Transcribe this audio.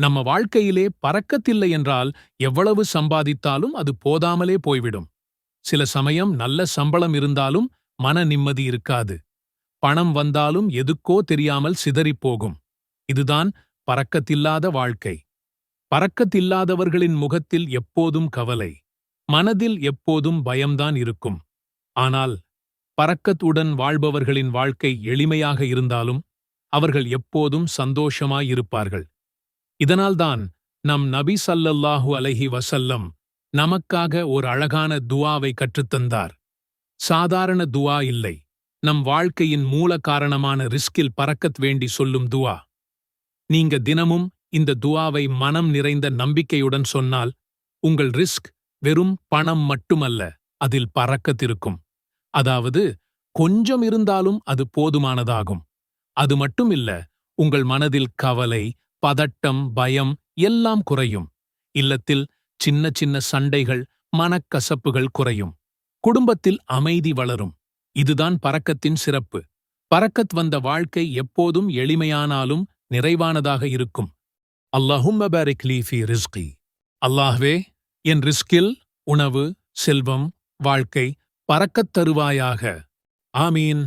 நம்ம வாழ்க்கையிலே பறக்கத்தில்லை என்றால் எவ்வளவு சம்பாதித்தாலும் அது போதாமலே போய்விடும். சில சமயம் நல்ல சம்பளம் இருந்தாலும் மன நிம்மதி இருக்காது. பணம் வந்தாலும் எதுக்கோ தெரியாமல் சிதறிப் போகும் இதுதான் பறக்கத்தில்லாத வாழ்க்கை. பறக்கத்தில்லாதவர்களின் முகத்தில் எப்போதும் கவலை. மனதில் எப்போதும் பயம்தான் இருக்கும். ஆனால் பறக்கத்துடன் வாழ்பவர்களின் வாழ்க்கை எளிமையாக இருந்தாலும் அவர்கள் எப்போதும் சந்தோஷமாயிருப்பார்கள் இதனால்தான் நம் நபி சல்லல்லாஹு அலைஹி வசல்லம் நமக்காக ஒரு அழகான துவாவை கற்றுத்தந்தார். சாதாரண துவா இல்லை. நம் வாழ்க்கையின் மூல காரணமான ரிஸ்கில் பறக்கத் வேண்டி சொல்லும் துவா. நீங்க தினமும் இந்த துவாவை மனம் நிறைந்த நம்பிக்கையுடன் சொன்னால் உங்கள் ரிஸ்க் வெறும் பணம் மட்டுமல்ல அதில் பறக்கத்திருக்கும் அதாவது கொஞ்சம் இருந்தாலும் அது போதுமானதாகும். அது மட்டும் இல்ல உங்கள் மனதில் கவலை பதட்டம் பயம் எல்லாம் குறையும். இல்லத்தில் சின்ன சின்ன சண்டைகள் மனக்கசப்புகள் குறையும். குடும்பத்தில் அமைதி வளரும். இதுதான் பறக்கத்தின் சிறப்பு. பறக்கத் வந்த வாழ்க்கை எப்போதும் எளிமையானாலும் நிறைவானதாக இருக்கும். அல்லாஹும்ம பாரிக் ரிஸ்கி. அல்லாஹ்வே என் ரிஸ்கில் உணவு செல்வம் வாழ்க்கை பறக்கத் தருவாயாக. ஆமீன்.